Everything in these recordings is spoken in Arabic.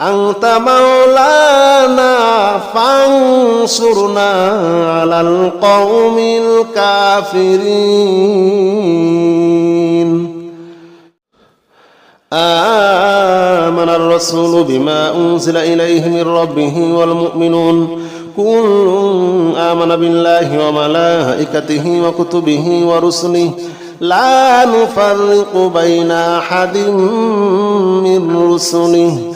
أنت مولانا فانصرنا على القوم الكافرين. آمن الرسول بما أنزل إليه من ربه والمؤمنون. كل آمن بالله وملائكته وكتبه ورسله. لا نفرق بين أحد من رسله.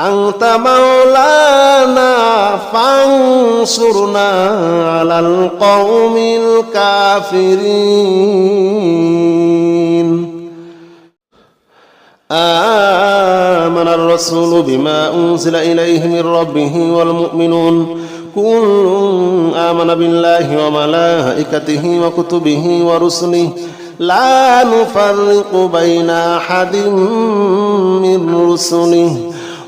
أنت مولانا فانصرنا على القوم الكافرين آمن الرسول بما أنزل إليه من ربه والمؤمنون كل آمن بالله وملائكته وكتبه ورسله لا نفرق بين أحد من رسله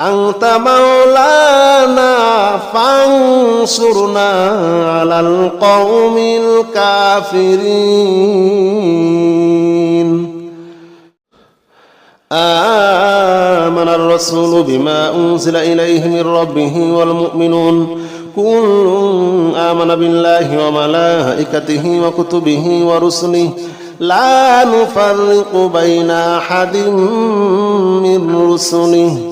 أنت مولانا فانصرنا على القوم الكافرين. آمن الرسول بما أنزل إليه من ربه والمؤمنون. كل آمن بالله وملائكته وكتبه ورسله. لا نفرق بين أحد من رسله.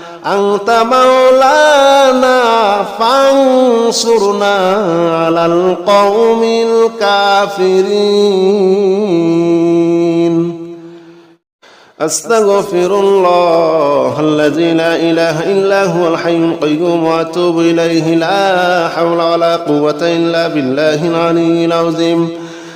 أنت مولانا فانصرنا على القوم الكافرين. أستغفر الله الذي لا إله إلا هو الحي القيوم وأتوب إليه. لا حول ولا قوة إلا بالله العلي العظيم.